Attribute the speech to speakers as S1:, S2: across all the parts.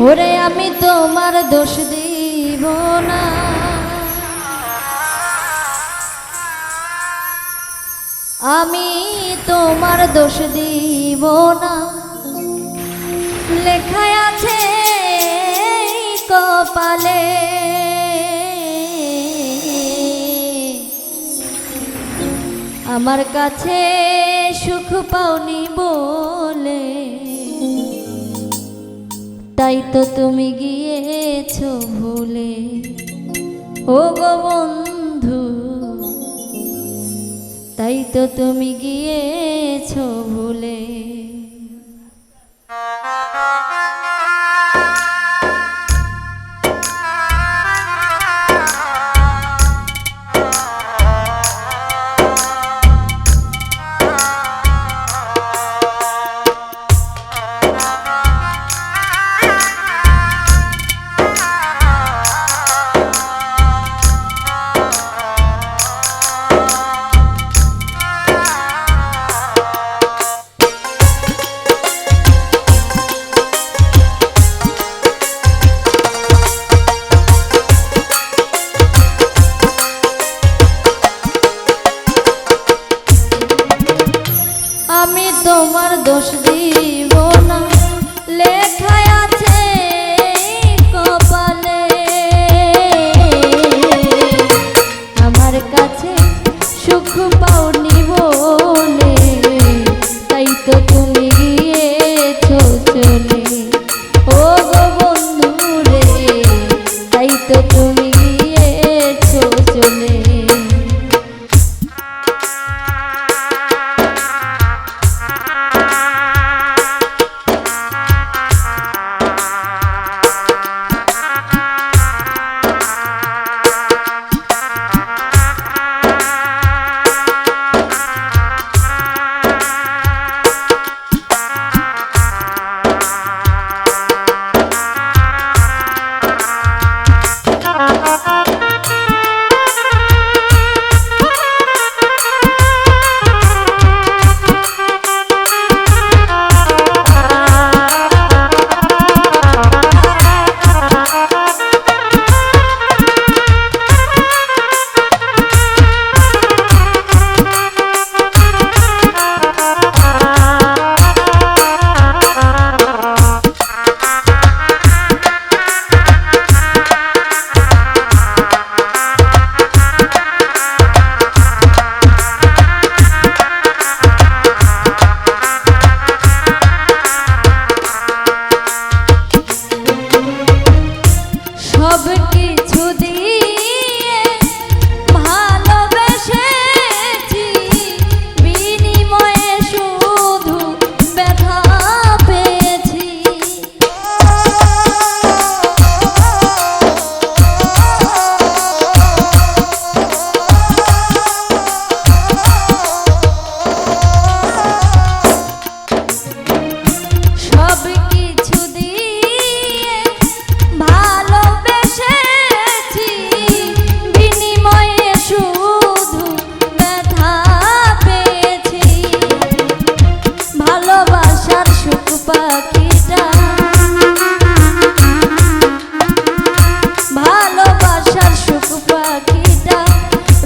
S1: ওরে আমি তোমার দোষ দিব না। আমি তোমার দোষ দিব না। লেখায় আছে কপালে। আমার কাছে সুখ পাওনি বোন তাই তো তুমি গিয়েছো ভুলে। ও গো বন্ধু তাই তো তুমি গিয়েছো ভুলে।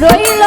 S1: রইল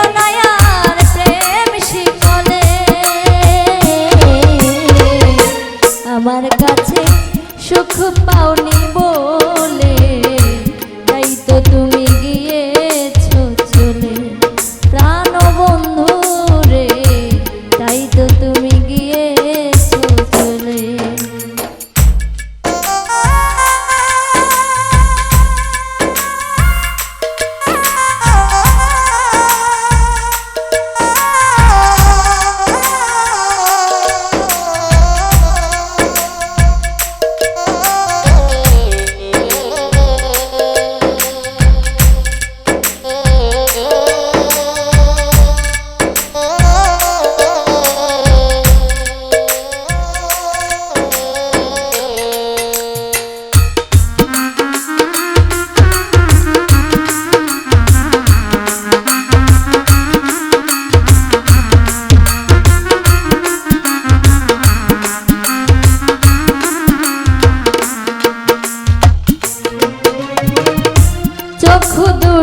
S1: খুদু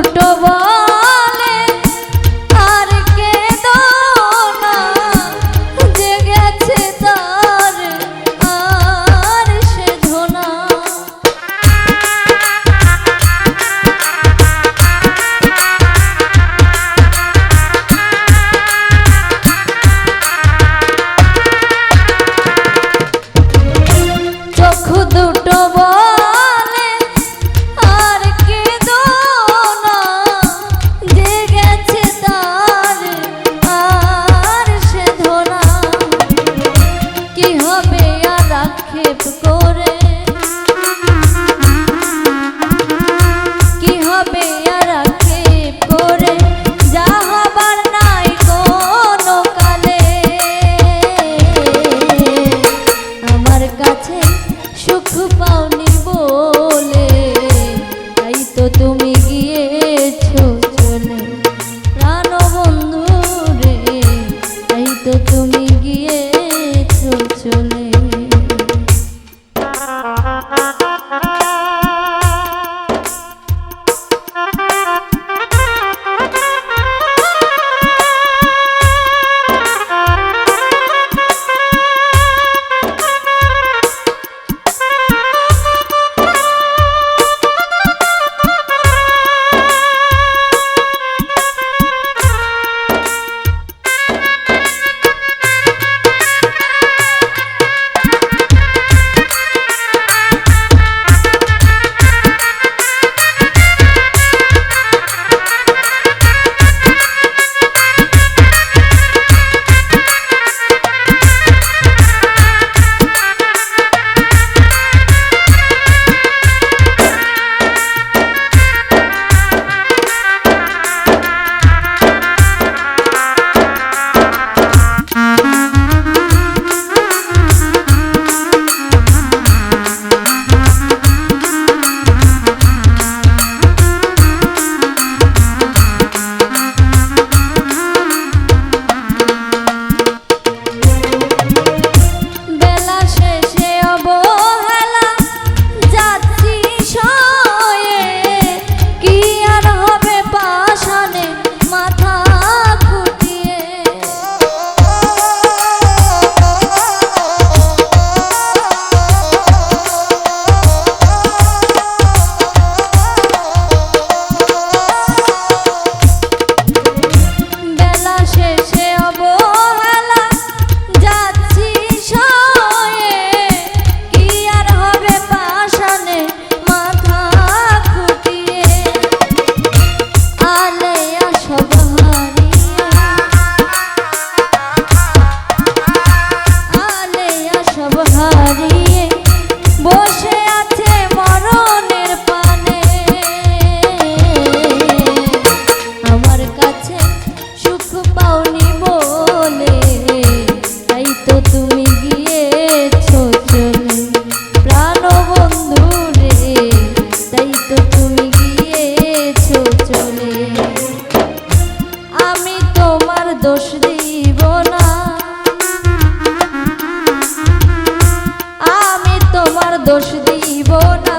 S1: আমি তোমার দোষ দিব না।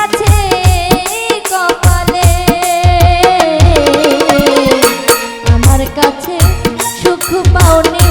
S1: আছে আমার কাছে সুখ পাওনি